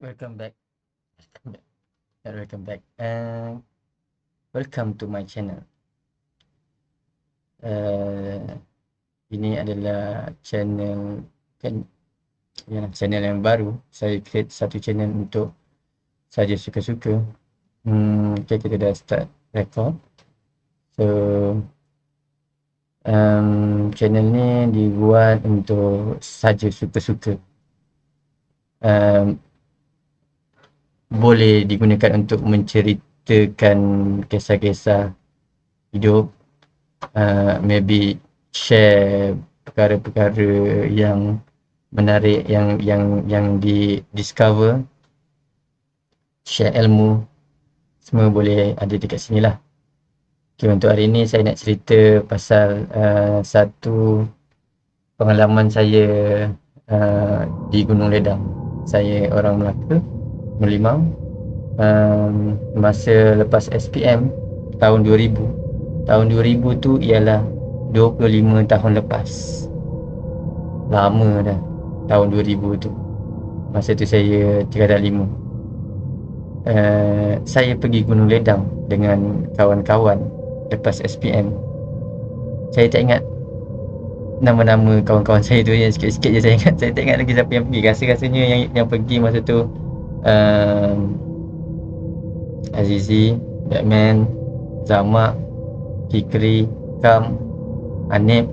Welcome back. Welcome back. Welcome back. And welcome to my channel. Uh, ini adalah channel kan ya, channel yang baru. Saya create satu channel untuk saja suka-suka. Hmm, okay, kita dah start record. So um, channel ni dibuat untuk saja suka-suka. Um, boleh digunakan untuk menceritakan kisah-kisah hidup uh, maybe share perkara-perkara yang menarik yang yang yang di discover share ilmu semua boleh ada dekat sini lah. Okay, untuk hari ni saya nak cerita pasal uh, satu pengalaman saya uh, di Gunung Ledang. Saya orang Melaka Melimau um, masa lepas SPM tahun 2000 tahun 2000 tu ialah 25 tahun lepas. Lama dah tahun 2000 tu. Masa tu saya tingkatan 5 uh, saya pergi Gunung Ledang dengan kawan-kawan lepas SPM saya tak ingat nama-nama kawan-kawan saya tu yang sikit-sikit je saya ingat. Saya tak ingat lagi siapa yang pergi. Rasa-rasanya yang yang pergi masa tu um, Azizi, Batman, Zamak, Kikri, Kam, Anip,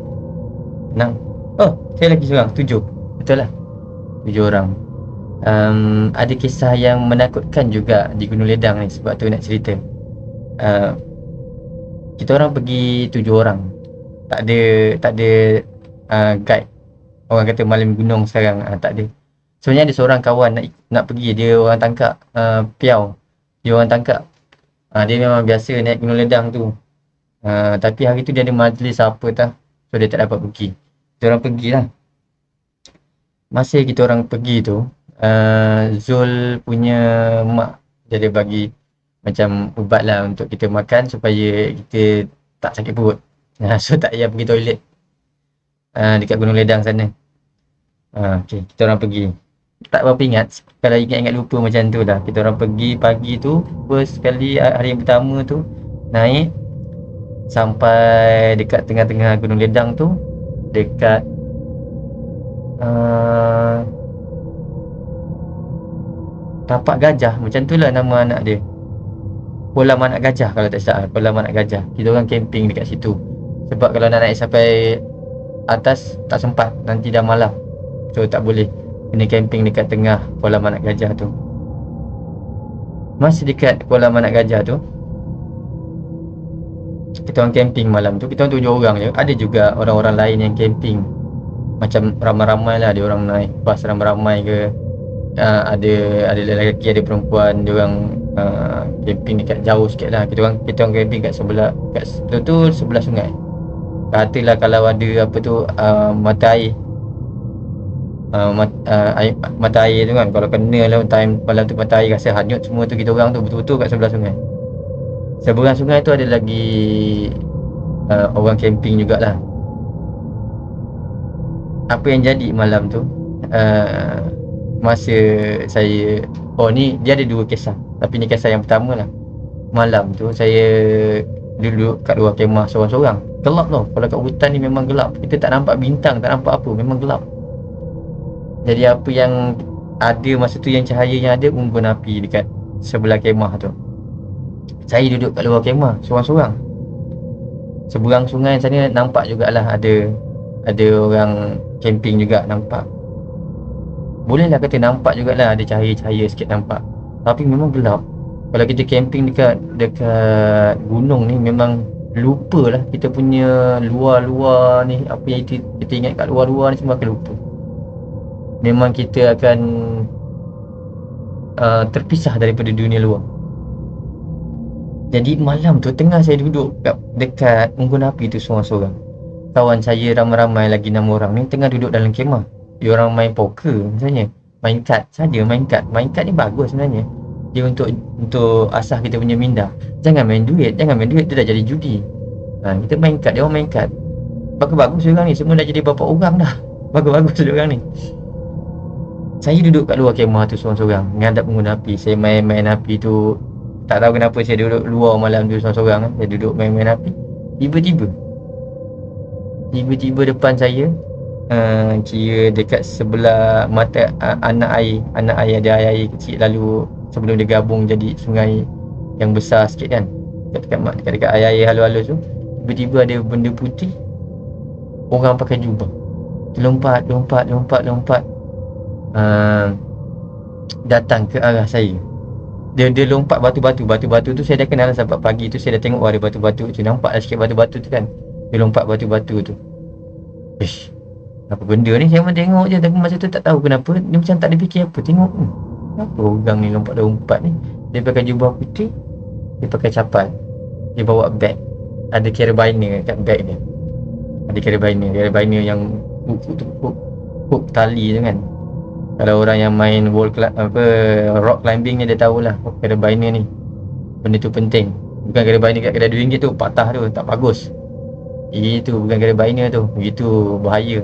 Nang. Oh, saya lagi seorang, tujuh. Betul lah. Tujuh orang. Um, ada kisah yang menakutkan juga di Gunung Ledang ni sebab tu nak cerita. Uh, kita orang pergi tujuh orang. Tak ada tak ada uh, guide. Orang kata malam gunung sekarang uh, tak ada. Sebenarnya ada seorang kawan nak nak pergi dia orang tangkap uh, piau. Dia orang tangkap. Uh, dia memang biasa naik gunung ledang tu. Uh, tapi hari tu dia ada majlis apa tah. So dia tak dapat pergi. Kita orang pergilah. Masa kita orang pergi tu, uh, Zul punya mak dia ada bagi macam ubat lah untuk kita makan supaya kita tak sakit perut. Uh, so tak payah pergi toilet. Uh, dekat Gunung Ledang sana. Uh, okay, kita orang pergi tak berapa ingat. Kalau ingat-ingat lupa macam tu dah. Kita orang pergi pagi tu first sekali hari yang pertama tu naik sampai dekat tengah-tengah gunung ledang tu dekat uh, tapak gajah. Macam tu lah nama anak dia. Kolam anak gajah kalau tak salah kolam anak gajah. Kita orang camping dekat situ. Sebab kalau nak naik sampai atas tak sempat. Nanti dah malam. So tak boleh kena camping dekat tengah kolam anak gajah tu. Masih dekat kolam anak gajah tu. Kita orang camping malam tu. Kita orang tujuh orang je. Ada juga orang-orang lain yang camping. Macam ramai-ramai lah ada orang naik bas ramai-ramai ke. Uh, ada ada lelaki ada perempuan. Dia orang uh, camping dekat jauh sikit lah. Kita orang kita orang camping kat sebelah kat betul sebelah sungai. Katalah kalau ada apa tu uh, mata air uh, mat, uh, air, mata air tu kan. Kalau kena lah time malam tu mata air rasa hanyut semua tu kita orang tu betul-betul kat sebelah sungai. Seberang sungai tu ada lagi uh, orang camping jugalah. Apa yang jadi malam tu? Uh, masa saya oh ni dia ada dua kisah. Tapi ni kisah yang pertama lah. Malam tu saya duduk kat luar kemah seorang-seorang. Gelap tau. Kalau kat hutan ni memang gelap. Kita tak nampak bintang tak nampak apa. Memang gelap jadi apa yang ada masa tu yang cahaya yang ada unggun api dekat sebelah kemah tu. Saya duduk kat luar kemah seorang-seorang. Seberang sungai sana nampak jugalah ada ada orang camping juga nampak. Bolehlah kata nampak jugalah ada cahaya-cahaya sikit nampak. Tapi memang gelap. Kalau kita camping dekat dekat gunung ni memang lupalah kita punya luar-luar ni apa yang kita, kita ingat kat luar-luar ni semua akan lupa memang kita akan uh, terpisah daripada dunia luar. Jadi malam tu tengah saya duduk kat, dekat unggun api tu seorang-seorang. Kawan saya ramai-ramai lagi enam orang ni tengah duduk dalam kemah. Dia orang main poker misalnya. Main kad saja main kad. Main kad ni bagus sebenarnya. Dia untuk untuk asah kita punya minda. Jangan main duit, jangan main duit dia dah jadi judi. Ha, kita main kad, dia orang main kad. Bagus-bagus orang ni, semua dah jadi bapa orang dah. Bagus-bagus orang ni. Saya duduk kat luar kemah tu seorang-seorang. Ngadap pengguna api. Saya main-main api tu. Tak tahu kenapa saya duduk luar malam tu seorang-seorang kan. saya duduk main-main api. Tiba-tiba. Tiba-tiba depan saya uh, kira dekat sebelah mata uh, anak air. Anak air ada air, air kecil. Lalu sebelum dia gabung jadi sungai yang besar sikit kan. Dekat dekat, dekat air air halus-halus tu. Tiba-tiba ada benda putih. Orang pakai jubah. Lompat lompat lompat lompat uh, datang ke arah saya. Dia dia lompat batu-batu. Batu-batu tu saya dah kenal sampai pagi tu saya dah tengok ada batu-batu. Tu nampak lah sikit batu-batu tu kan. Dia lompat batu-batu tu. Ish apa benda ni? Saya pun tengok je. Tapi masa tu tak tahu kenapa. Dia macam tak ada fikir apa. Tengok hmm, apa orang ni lompat-lompat ni? Dia pakai jubah putih. Dia pakai capal dia bawa bag ada carabiner kat bag dia. Ada carabiner. Carabiner yang hook, hook, hook tali tu kan kalau orang yang main wall climb, apa rock climbing ni dia tahulah carabiner ni. Benda tu penting. Bukan carabiner kat kedai RM2 tu patah tu tak bagus. Itu bukan carabiner tu begitu bahaya.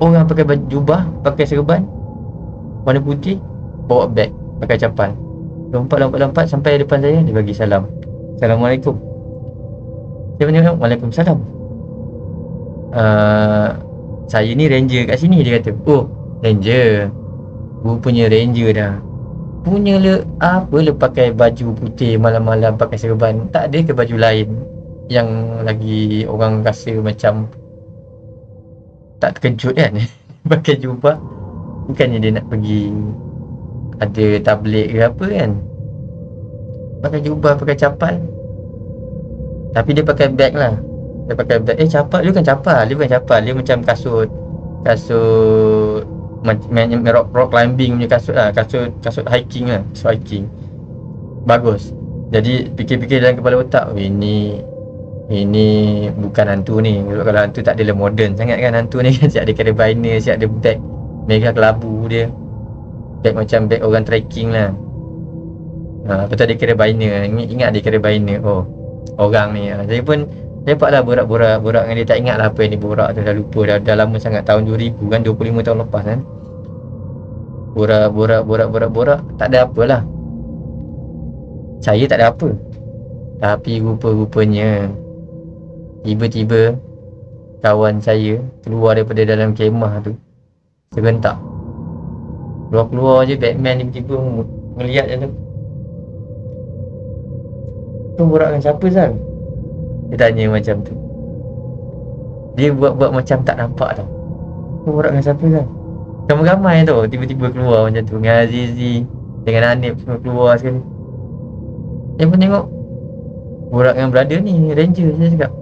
Orang pakai jubah pakai serban warna putih bawa bag pakai capal lompat-lompat-lompat sampai depan saya dia bagi salam. Assalamualaikum. Saya menjawab Waalaikumsalam. Uh, Saya ni ranger kat sini Dia kata. Oh ranger. Punya ranger dah. Punya le Apa le pakai baju putih Malam-malam pakai serban? Tak ada ke baju lain Yang lagi orang rasa macam Tak terkejut kan? Pakai jubah. Bukannya dia nak pergi Ada tablik ke apa kan? Pakai jubah pakai capal tapi dia pakai bag lah dia pakai bag eh capal dia bukan capal dia bukan capal dia macam kasut kasut rock, rock climbing punya kasut lah. Kasut kasut hiking lah. Kasut hiking. Bagus. Jadi fikir-fikir dalam kepala otak. Oh, ini ini bukan hantu ni. Kalau, kalau hantu tak adalah modern sangat kan. Hantu ni siap ada carabiner siap ada bag mega kelabu dia. Bag macam bag orang trekking lah. Ha, betul dia kira biner. Ingat dia kira biner. Oh, orang ni. Saya pun lah borak-borak borak dengan dia. Tak ingat lah apa yang dia borak tu. Dah lupa. Dah, dah lama sangat. Tahun 2000 kan 25 tahun lepas kan. Borak borak borak borak borak. Tak ada apalah. Saya tak ada apa. Tapi rupa-rupanya tiba-tiba kawan saya keluar daripada dalam kemah tu. Serentak. Keluar-keluar je Batman tiba-tiba melihat je tu. Kau borak dengan siapa Zal? Dia tanya macam tu. Dia buat-buat macam tak nampak tau. Kau borak dengan siapa Zal? Ramai-ramai tau. Tiba-tiba keluar macam tu. Dengan Azizi Dengan Anip semua keluar sekali. Dia pun tengok Borak dengan brother ni Ranger saya cakap.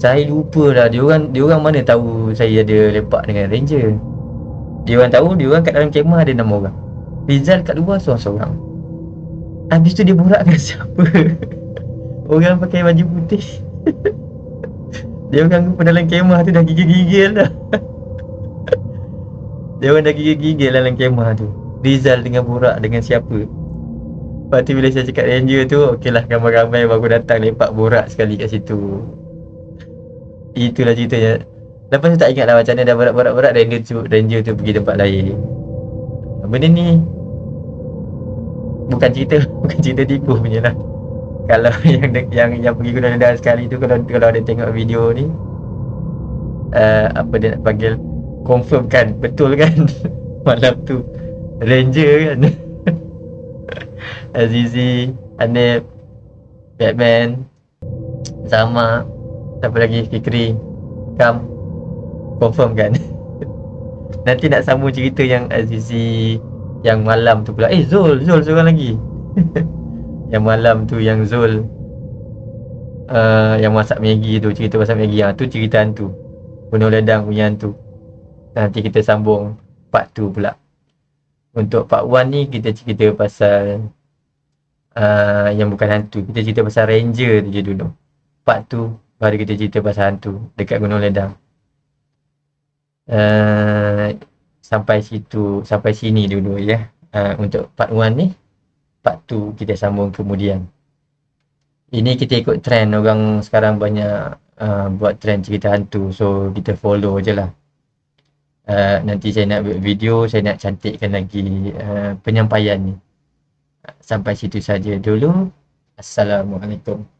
Saya lupa lah Dia orang, dia orang mana tahu Saya ada lepak dengan Ranger. Dia orang tahu Dia orang kat dalam kemah ada 6 orang. Rizal kat luar seorang-seorang. Habis tu dia borak dengan siapa? Orang pakai baju putih Dia orang dalam kemah tu dah gigil-gigil dah. Dia orang dah gigil-gigil dalam kemah tu. Rizal dengan Burak dengan siapa? Lepas tu bila saya cakap ranger tu Okey lah ramai-ramai baru datang lepak Burak sekali kat situ. Itulah ceritanya. Lepas tu tak ingat lah macam mana dah borak-borak-borak Ranger tu, ranger tu pergi tempat lain. Benda ni Bukan cerita Bukan cerita tipu punya lah kalau yang yang yang pergi gunung ledak sekali tu kalau kalau ada tengok video ni uh, apa dia nak panggil confirm kan betul kan? Malam tu ranger kan? Azizi Anip Batman sama siapa lagi? Fikri Kam confirm kan? Nanti nak sambung cerita yang Azizi yang malam tu pula. Eh Zul Zul seorang lagi yang malam tu yang Zul uh, yang masak Maggi tu cerita pasal Maggi. Ah tu cerita hantu bunuh ledang punya hantu nanti kita sambung part tu pula. Untuk part 1 ni kita cerita pasal uh, yang bukan hantu. Kita cerita pasal ranger tu je dulu. Part tu baru kita cerita pasal hantu dekat gunung ledang. Uh, sampai situ sampai sini dulu ya. Uh, untuk part 1 ni part 2 kita sambung kemudian. Ini kita ikut trend orang sekarang banyak uh, buat trend cerita hantu. So kita follow je lah. uh, nanti saya nak buat video, saya nak cantikkan lagi uh, penyampaian ni. Sampai situ saja dulu. Assalamualaikum.